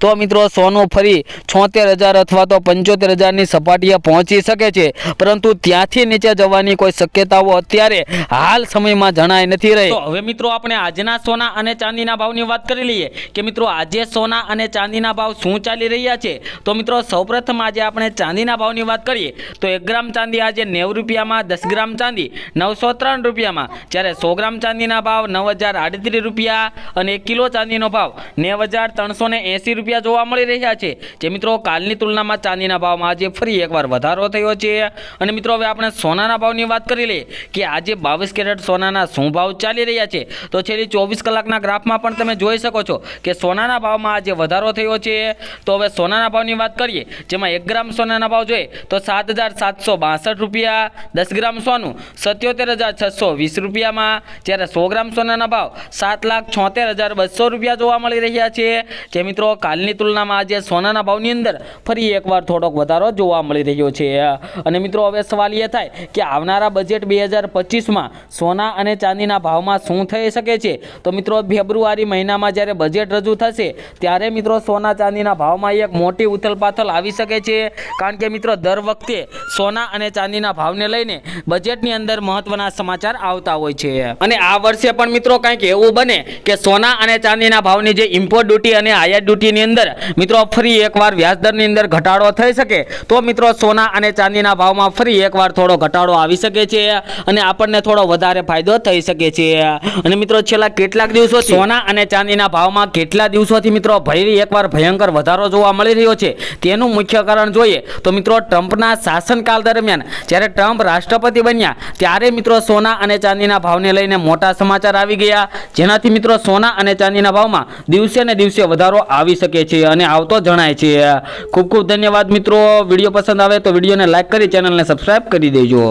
તો મિત્રો સોનું ફરી છોતેર હજાર અથવા તો પંચોતેર હજારની સપાટીએ પહોંચી શકે છે. પરંતુ ત્યાંથી નીચે જવાની કોઈ શક્યતાઓ અત્યારે હાલ સમયમાં જણાય નથી રહી. હવે મિત્રો આપણે આજના સોના અને ચાંદીના ભાવની વાત કરી લઈએ કે મિત્રો આજે સોના અને ચાંદીના ભાવ શું ચાલી રહ્યા છે? તો મિત્રો સૌપ્રથમ આજે આપણે ચાંદીના ભાવની વાત કરીએ તો એક ગ્રામ ચાંદી આજે નેવું રૂપિયામાં, દસ ગ્રામ ચાંદી નવસો ત્રણ રૂપિયામાં. જ્યારે સો ગ્રામ ચાંદીના ભાવ નવ હજાર આડત્રીસ રૂપિયા અને એક કિલો ચાંદીનો ભાવ નેવ હજાર ત્રણસો ને એંસી રૂપિયા જોવા મળી રહ્યા છે. જે મિત્રો કાલની તુલનામાં ચાંદીના ભાવમાં આજે ફરી એકવાર વધારો થયો છે. અને મિત્રો હવે આપણે સોનાના ભાવની વાત કરી લઈએ કે આજે બાવીસ કેરેટ સોનાના શું ભાવ ચાલી રહ્યા છે? તો છેલ્લી ચોવીસ કલાકના ગ્રાફમાં પણ તમે જોઈ શકો છો કે સોનાના ભાવમાં આજે વધારો થયો છે. તો હવે સોનાના ભાવની વાત કરીએ, જેમાં એક ગ્રામ સોનાના ભાવ જોઈએ તો સાત હજાર સાતસો બાસઠ રૂપિયા, દસ ગ્રામ સોનું સત્યોતેર હજાર છસો વીસ રૂપિયામાં, જ્યારે સો ગ્રામ સોનાના ભાવ સાત લાખ છોતેર હજાર બસો રૂપિયા જોવા મળી રહ્યા છે. જે મિત્રો કાલની તુલનામાં આજે સોનાના ભાવની અંદર ફરી એકવાર થોડોક વધારો જોવા મળી રહ્યો છે. અને મિત્રો, હવે સવાલ એ થાય કે આવનારા બજેટ બે હજાર પચીસમાં સોના અને ચાંદીના ભાવમાં શું થઈ શકે છે? તો મિત્રો, ફેબ્રુઆરી મહિનામાં જ્યારે બજેટ રજૂ થશે, ત્યારે મિત્રો સોના ચાંદીના ભાવમાં એક મોટી ઉથલપાથલ આવી શકે છે. કારણ કે મિત્રો, દર વખતે સોના અને ચાંદીના ભાવને લઈને બજેટની અંદર મહત્વના સમાચાર આવતા હોય છે. અને આ વર્ષે પણ મિત્રો કંઈક એવું બને કે સોના અને ચાંદીના ભાવની જે ઇમ્પોર્ટ ડ્યુટી અને આયાત ડ્યુટીની અંદર. મિત્રો, ફરી એકવાર વ્યાજદરની અંદર ઘટાડો થઈ શકે. તો મિત્રો, સોના અને ચાંદીના ભાવમાં ફરી એકવાર થોડો ઘટાડો આવી શકે છે અને આપણને થોડો વધારે ફાયદો થઈ શકે છે. અને મિત્રો, છેલ્લા કેટલાક દિવસો સોના અને ચાંદીના ભાવમાં કેટલા દિવસોથી મિત્રો ભયરી એકવાર ભયંકર વધારો જોવા મળી રહ્યો છે તેનું મુખ્ય કારણ જોઈએ તો મિત્રો, ટ્રમ્પના શાસનકાળ દરમિયાન જ્યારે ટ્રમ્પ રાષ્ટ્રપતિ બન્યા ત્યારે મિત્રો સોના અને ચાંદીના ભાવને લઈને મોટા સમાચાર આવી ગયા. જેનાથી મિત્રો, સોના અને ચાંદીના ભાવમાં દિવસે ને દિવસે વધારો આવી શકે છે અને આવતો જણાય છે. ખૂબ ખૂબ ધન્યવાદ મિત્રો. વીડિયો પસંદ આવે તો વિડીયોને લાઇક કરી, ચેનલને સબસ્ક્રાઈબ કરી દેજો.